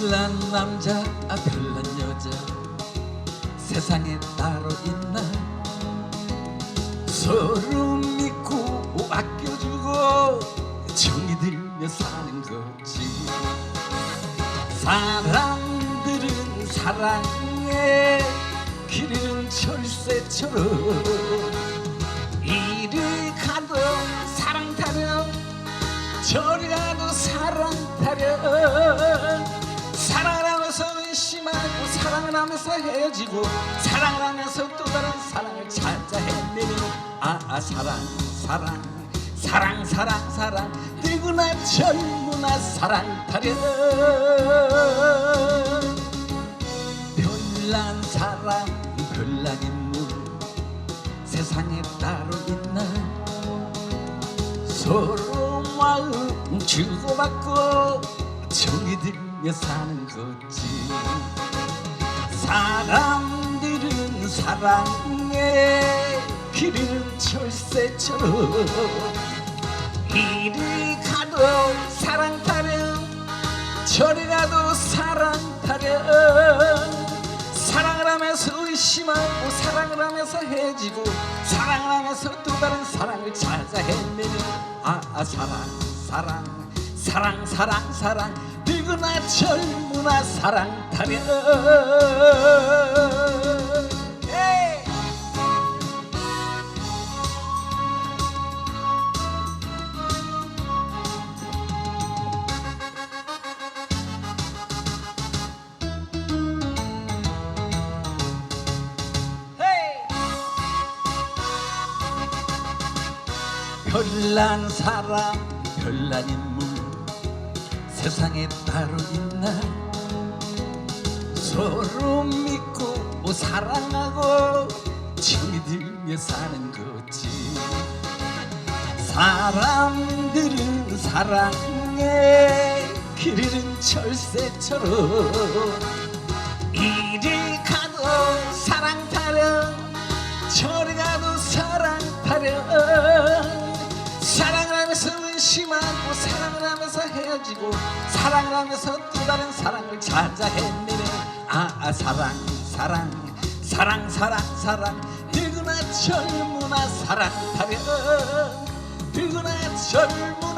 별난 남자 아 별난 여자. 세상에 따로 있나? 서로 믿고 아껴주고 정이 들며 사는 거지. 사람들은 사랑에 길은 철새처럼 이리 가도 사랑 타령 저리 가도 사랑 타령 사랑을 하면서 의심하고 사랑을 하면서 헤어지고 사랑을 하면서 또 다른 사랑을 찾아 헤매는 아, 아 사랑 사랑 사랑 사랑 사랑. 늙으나 젊으나 사랑 타령. 별난 사랑 별난 인물. 세상에 따로 있나 서로 마음 주고받고 정이 들며 사는 거지. 사람들은 사랑에 길은 철새처럼 이리 가도 사랑 타령 저리 가도 사랑 타령 사랑을 하면서 의심하고 사랑을 하면서 헤어지고 사랑을 하면서 또 다른 사랑을 찾아 헤매는 아, 아 사랑 사랑 사랑 사랑 사랑 늙으나 젊으나 사랑 타령 에이! 헤이! 별난 사람 별난 인물 세상에 따로 있나? 서로 믿고 사랑하고 정이 들며 사는 거지. 사람들은 사랑에 길은 철새처럼 이리 가도 사랑 타령 저리 가도 사랑 타령 헤어지고 사랑을 하면서 또 다른 사랑을 찾아 헤매는 아, 아 사랑 사랑 사랑 사랑 사랑. 늙으나 젊으나 사랑 타령 늙으나 젊으나